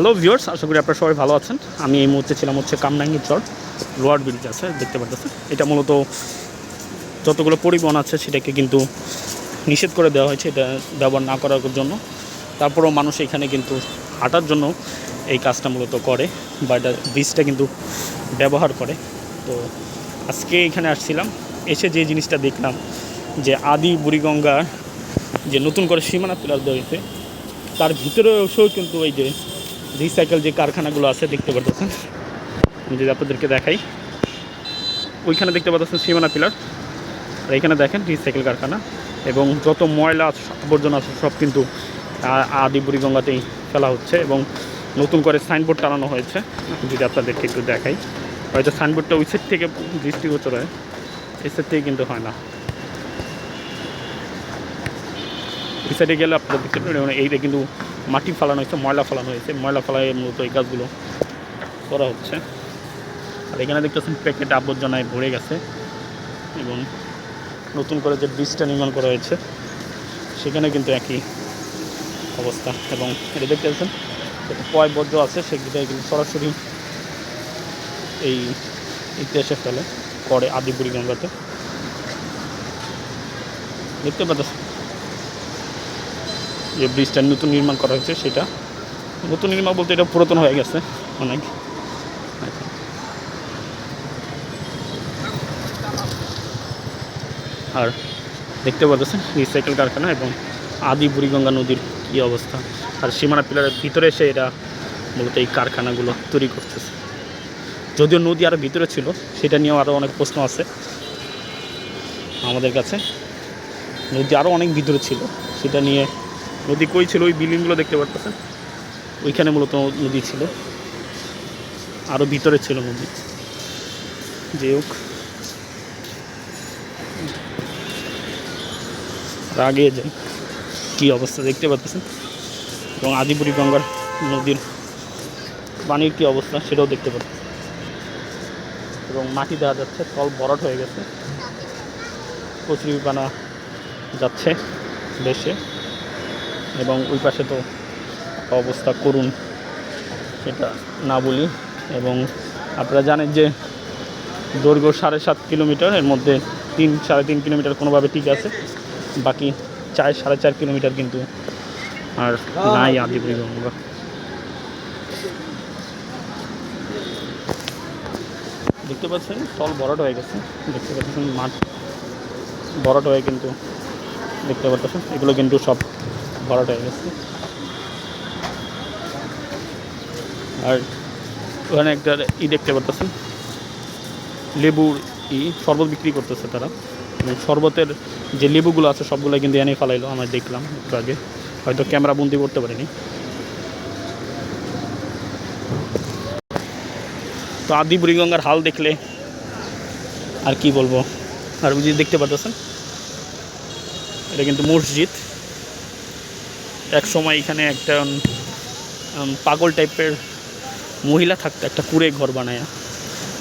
Hello viewers আশা করি আপনারা সবাই ভালো আছেন। আমি এই মুহূর্তে ছিলাম হচ্ছে কামরাঙ্গি চর লোয়ার ব্রিজ আছে, দেখতে পাচ্ছেন এটা মূলত যতগুলো পরিবহন আছে সেটাকে কিন্তু নিষেধ করে দেওয়া হয়েছে, এটা ব্যবহার না করার জন্য। তারপরেও মানুষ এখানে কিন্তু হাঁটার জন্য এই কাজটা মূলত করে বা এটা ব্রিজটা কিন্তু ব্যবহার করে। তো আজকে এখানে আসছিলাম, এসে যে জিনিসটা দেখলাম যে আদি বুড়িগঙ্গার যে নতুন করে সীমানা পিলার দেওয়া হয়েছে, তার ভিতরে এসেও কিন্তু এই যে রিসাইকেল যে কারখানাগুলো আছে দেখতে পারতেছেন। যদি আপনাদেরকে দেখাই। ওইখানে দেখতে পাচ্ছেন সীমানা পিলার। আর এখানে দেখেন রিসাইকেল কারখানা। এবং যত ময়লা আবর্জনা আছে সব কিন্তু আদি বুড়িগঙ্গাতেই ফেলা হচ্ছে এবং নতুন করে সাইনবোর্ড টানানো হয়েছে। যদি আপনাদেরকে একটু দেখাই। হয়তো সাইনবোর্ডটা ওই সাইড থেকে দৃষ্টিগোচর হয়। এই সাইড থেকে কিন্তু হয় না। ওই সাইডে গেলে আপনারা দেখতে পারেন মানে এইটা কিন্তু মাটি ফালানো হয়েছে, ময়লা ফালানো হয়েছে। ময়লা ফালায় মূলত এই কাজগুলো করা হচ্ছে। আর এখানে দেখতেছেন প্যাকেট আবর্জনায় ভরে গেছে এবং নতুন করে যে ব্রিজটা নির্মাণ করা হয়েছে, সেখানে কিন্তু একই অবস্থা। এবং এটা দেখতে পাচ্ছেন পয় বর্জ্য আছে, সেগুলো কিন্তু সরাসরি এই ইতিহাসে ফেলে করে আদিপুরি গঙ্গাতে। দেখতে পাচ্ছেন যে ব্রিজটা নতুন নির্মাণ করা হয়েছে, সেটা। নতুন নির্মাণ বলতে এটা পুরাতন হয়ে গেছে অনেক। আর দেখতে পাচ্ছেন রিসাইকেল কারখানা এবং আদি বুড়িগঙ্গা নদীর কী অবস্থা। আর সীমানা পিলারের ভিতরে এসে এরা মূলত এই কারখানাগুলো তৈরি করতেছে। যদিও নদী আরও ভিতরে ছিল, সেটা নিয়েও আরও অনেক প্রশ্ন আছে। আমাদের কাছে নদী আরও অনেক ভিতরে ছিল, সেটা নিয়ে নদী কই ছিল? ওই বিল্ডিংগুলো দেখতে পারতেছেন? ওইখানে মূলত নদী ছিল। আরও ভিতরে ছিল নদী। যে হোক। আগে যাই কী অবস্থা দেখতে পাচ্ছেন এবং আদিপুরি গঙ্গার নদীর পানির কী অবস্থা সেটাও দেখতে পাচ্ছেন এবং মাটি দেওয়া যাচ্ছে, তল বরট হয়ে গেছে। কচুরি পানা যাচ্ছে দেশে। এবং ওই পাশে তো অবস্থা করুন, সেটা না বলি। এবং আপনারা জানেন যে দৈর্ঘ্য সাড়ে সাত কিলোমিটার, এর মধ্যে তিন, সাড়ে তিন কিলোমিটার কোনোভাবে ঠিক আছে। বাকি চার, সাড়ে চার কিলোমিটার কিন্তু আর নাই আদিপুরি গঙ্গা দেখতে পাচ্ছেন, তল বরট হয়ে গেছে। দেখতে পাচ্ছেন, মাঠ বরট হয়ে কিন্তু দেখতে পাচ্ছেন, এগুলো কিন্তু সব গেছে আর ওখানে একটা ই দেখতে পাচ্ছেন লেবুর ই শরবত বিক্রি করতেছে তারা। মানে শরবতের যে লেবুগুলো আছে সবগুলো কিন্তু এনে ফেলাইলো, আমরা দেখলাম একটু আগে। হয়তো ক্যামেরা বন্দি করতে পারিনি। তো আদি বুড়িগঙ্গার হাল দেখলে আর কি বলব? আর বুঝি দেখতে পাচ্ছেন এটা কিন্তু মসজিদ। এক সময় এখানে একটা পাগল টাইপের মহিলা থাকতো, একটা কুড়ে ঘর বানায়।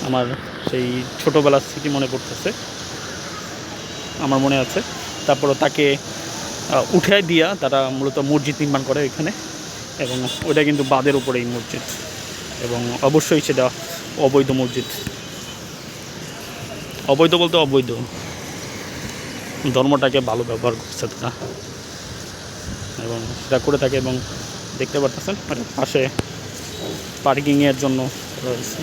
আমার সেই ছোটোবেলার স্মৃতি মনে পড়তেছে। আমার মনে আছে। তারপরে তাকে উঠায় দিয়া তারা মূলত মসজিদ নির্মাণ করে এখানে। এবং ওটা কিন্তু বাদের উপরেই মসজিদ। এবং অবশ্যই সেটা অবৈধ মসজিদ। অবৈধ বলতে অবৈধ। ধর্মটাকে ভালো ব্যবহার করছে তারা। এবং সেটা করে থাকে এবং দেখতে পারতেছেন মানে পাশে পার্কিংয়ের জন্য রয়েছে।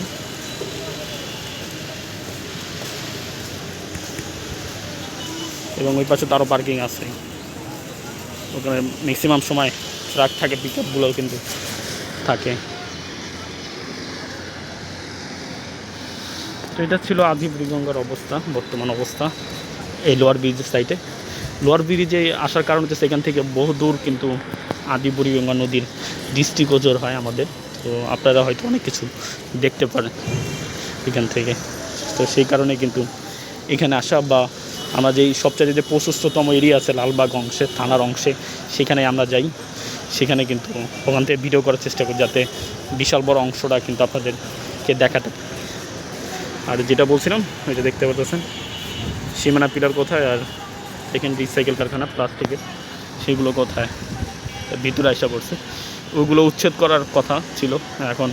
এবং ওই পাশে তো আরও পার্কিং আছে। ওখানে ম্যাক্সিমাম সময় ট্রাক থাকে পিক আপগুলোও কিন্তু থাকে। তো এটা ছিল আদি বুড়িগঙ্গার অবস্থা, বর্তমান অবস্থা। এই লোয়ার ব্রিজের সাইডে লোয়ার ব্রিজে আসার কারণ হচ্ছে সেখান থেকে বহু দূর কিন্তু আদি বুড়িগঙ্গা নদীর দৃষ্টিগোচর হয় আমাদের। তো আপনারা হয়তো অনেক কিছু দেখতে পারেন এখান থেকে। তো সেই কারণে কিন্তু এখানে আসা বা আমরা যেই সবচেয়ে যে প্রশস্ততম এরিয়া আছে লালবাগ অংশে, থানার অংশে, সেখানে আমরা যাই। সেখানে কিন্তু ওখান থেকে ভিডিও করার চেষ্টা করি যাতে বিশাল বড় অংশটা কিন্তু আপনাদেরকে দেখাতে আর যেটা বলছিলাম ওইটা দেখতে পাচ্ছেন সীমানা পিলার কোথায়? আর এখানে রিসাইকেল কারখানা প্লাস্টিকের সেগুলো কোথায়? ভিতরে আসা পড়ছে। ওগুলো উচ্ছেদ করার কথা ছিল। এখন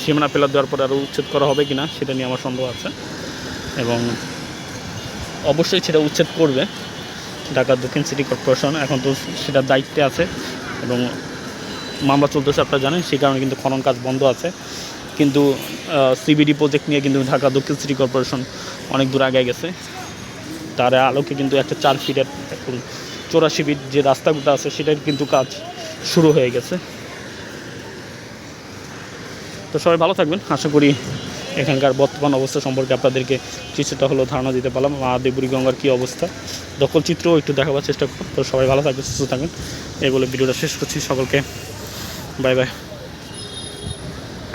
সীমানা পেলার দেওয়ার পরে আরও উচ্ছেদ করা হবে কি না সেটা নিয়ে আমার সন্দেহ আছে। এবং অবশ্যই সেটা উচ্ছেদ করবে ঢাকা দক্ষিণ সিটি কর্পোরেশন। এখন তো সেটার দায়িত্বে আছে এবং মামলা চলতেছে, আপনারা জানেন, সেই কারণে কিন্তু খনন কাজ বন্ধ আছে। কিন্তু সিবিডি প্রজেক্ট নিয়ে কিন্তু ঢাকা দক্ষিণ সিটি কর্পোরেশন অনেক দূর আগে গেছে। তার আলোকে কিন্তু একটা চার ফিটের এখন চৌরাশি ফিট যে রাস্তাগুলো আছে, সেটার কিন্তু কাজ শুরু হয়ে গেছে। তো সবাই ভালো থাকবেন। আশা করি এখানকার বর্তমান অবস্থা সম্পর্কে আপনাদেরকে কিছুটা হলেও ধারণা দিতে পারলাম। মা দেবুরি গঙ্গার কী অবস্থা? দখল চিত্রও একটু দেখাবার চেষ্টা করব তো সবাই ভালো থাকবেন, সুস্থ থাকবেন। এই বলে ভিডিওটা শেষ করছি। সকলকে বাই বাই।